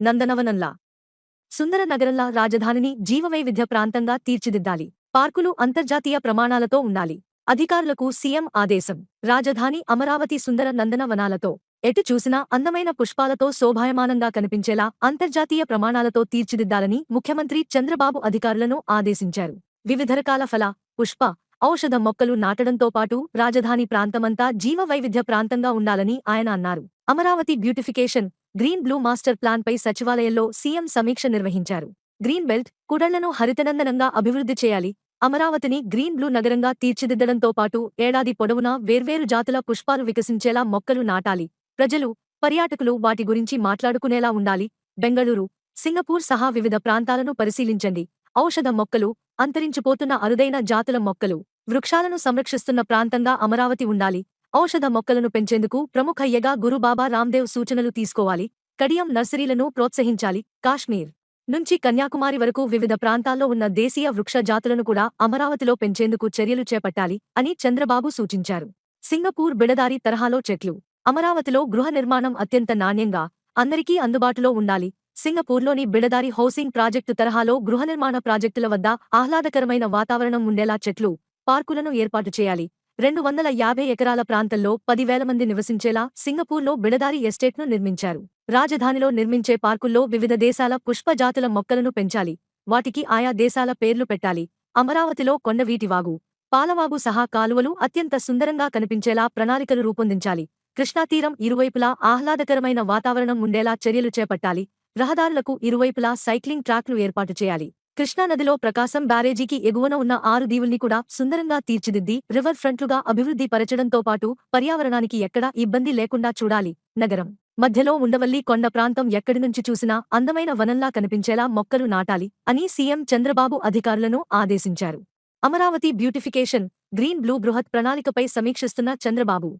నందనవనంలా. సుందర నగరంలా రాజధానిని జీవవైవిధ్య ప్రాంతంగా తీర్చిదిద్దాలి. పార్కులు అంతర్జాతీయ ప్రమాణాలతో ఉండాలి. అధికారులకు సీఎం ఆదేశం. రాజధాని అమరావతి సుందర నందనవనాలతో ఎటు చూసినా అందమైన పుష్పాలతో శోభాయమానంగా కనిపించేలా అంతర్జాతీయ ప్రమాణాలతో తీర్చిదిద్దాలని ముఖ్యమంత్రి చంద్రబాబు అధికారులను ఆదేశించారు. వివిధ రకాల ఫల పుష్ప ఔషధ మొక్కలు నాటడంతో పాటు రాజధాని ప్రాంతమంతా జీవ వైవిధ్య ప్రాంతంగా ఉండాలని ఆయన అన్నారు. Amaravati beautification green blue master ప్లాన్పై సచివాలయంలో సీఎం సమీక్ష నిర్వహించారు. గ్రీన్ బెల్ట్ కుడళ్ళను హరితనందనంగా అభివృద్ధి చేయాలి అమరావతిని గ్రీన్ బ్లూ నగరంగా తీర్చిదిద్దడంతో పాటు ఏడాది పొడవునా వేర్వేరు జాతుల పుష్పాలు వికసించేలా మొక్కలు నాటాలి. ప్రజలు పర్యాటకులు వాటి గురించి మాట్లాడుకునేలా ఉండాలి. బెంగళూరు సింగపూర్ సహా వివిధ ప్రాంతాలను పరిశీలించండి. ఔషధ మొక్కలు అంతరించిపోతున్న అరుదైన జాతుల మొక్కలు వృక్షాలను సంరక్షిస్తున్న ప్రాంతంగా అమరావతి ఉండాలి. ఔషధ మొక్కలను పెంచేందుకు ప్రముఖ యగా గురుబాబా రామ్దేవ్ సూచనలు తీసుకోవాలి. కడియం నర్సరీలను ప్రోత్సహించాలి. కాశ్మీర్ నుంచి కన్యాకుమారి వరకు వివిధ ప్రాంతాల్లో ఉన్న దేశీయ వృక్ష జాతులను కూడా అమరావతిలో పెంచేందుకు చర్యలు చేపట్టాలి అని చంద్రబాబు సూచించారు. సింగపూర్ బిడదారి తరహాలో చెట్లు. అమరావతిలో గృహ నిర్మాణం అత్యంత నాణ్యంగా అందరికీ అందుబాటులో ఉండాలి. సింగపూర్లోని బిడదారి హౌసింగ్ ప్రాజెక్టు తరహాలో గృహ నిర్మాణ ప్రాజెక్టుల వద్ద ఆహ్లాదకరమైన వాతావరణం ఉండేలా చెట్లు పార్కులను ఏర్పాటు చేయాలి. రెండు వందల యాభై ఎకరాల ప్రాంతంలో పదివేల మంది నివసించేలా సింగపూర్లో బిడదారి ఎస్టేట్ను నిర్మించారు. రాజధానిలో నిర్మించే పార్కుల్లో వివిధ దేశాల పుష్పజాతుల మొక్కలను పెంచాలి. వాటికి ఆయా దేశాల పేర్లు పెట్టాలి. అమరావతిలో కొండవీటివాగు పాలవాగు సహా కాలువలు అత్యంత సుందరంగా కనిపించేలా ప్రణాళికలు రూపొందించాలి. కృష్ణాతీరం ఇరువైపులా ఆహ్లాదకరమైన వాతావరణం ఉండేలా చర్యలు చేపట్టాలి. రహదారులకు ఇరువైపులా సైక్లింగ్ ట్రాక్లు ఏర్పాటు చేయాలి. కృష్ణానదిలో ప్రకాశం బ్యారేజీకి ఎగువన ఉన్న ఆరు దీవుల్ని కూడా సుందరంగా తీర్చిదిద్ది రివర్ ఫ్రంట్లుగా అభివృద్ధి పరచడంతో పాటు పర్యావరణానికి ఎక్కడా ఇబ్బంది లేకుండా చూడాలి. నగరం. మధ్యలో ఉండవల్లి కొండ ప్రాంతం ఎక్కడి నుంచి చూసినా అందమైన వనంలా కనిపించేలా మొక్కలు నాటాలి అని సీఎం చంద్రబాబు అధికారులను ఆదేశించారు. అమరావతి బ్యూటిఫికేషన్ గ్రీన్ బ్లూ బృహత్ ప్రణాళికపై సమీక్షిస్తున్న చంద్రబాబు.